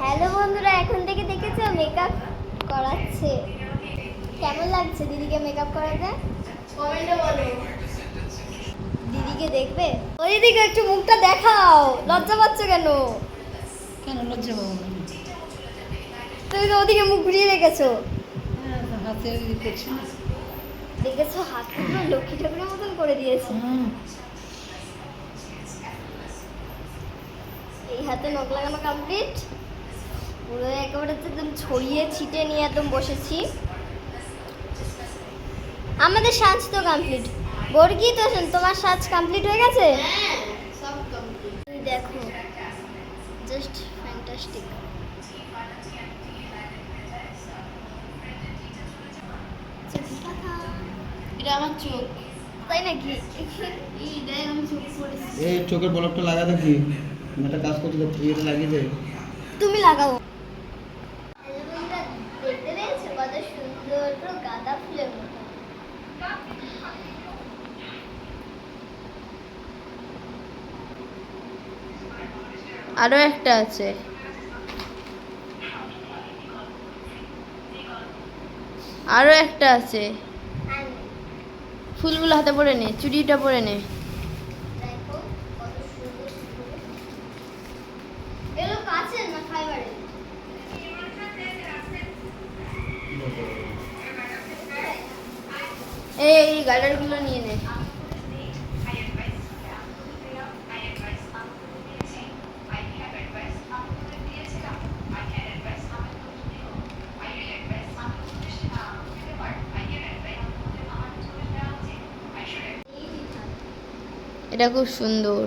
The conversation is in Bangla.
হ্যালো বন্ধুরা এখন থেকে দেখেছ মেকআপ করাচ্ছে? কেমন লাগছে? দিদিকে মেকআপ করাতে? কমেন্টে বলো। দিদিকে দেখবে? ও দিদিকে একটু মুখটা দেখাও। লজ্জা পাচ্ছ কেন? কেন লজ্জা পাবো তুমি তো ওদিকে মুখ ঘুরিয়ে রেখেছো। হ্যাঁ, হাতে দেখেছ হাত লক্ষ্মী ঠাকুরের মতন করে দিয়েছে। এই হাতে নখ লাগানো কমপ্লিট পুরো একেবারে একদম ছড়িয়ে ছিটে নিয়ে একদম বসেছি। আমাদের সাজ তো কমপ্লিট বর্গি তো শোন, তোমার সাজ কমপ্লিট হয়ে গেছে? হ্যাঁ সব কমপ্লিট তুমি দেখো জাস্ট ফ্যান্টাস্টিক এটা আমার চোখ। তাই নাকি? এই চোখের বলকটা লাগা দেখি একটা কাজ করতে এটা লাগিয়ে দে। তুমি লাগাও দেখতে পেয়েছ কত সুন্দর পুরো গাঁদা ফুলের মতো আরও একটা আছে। আরও একটা আছে। ফুলগুলো হাতে পরে নে চুড়িটা পরে নে। এই নিয়ে নে। এটা খুব সুন্দর।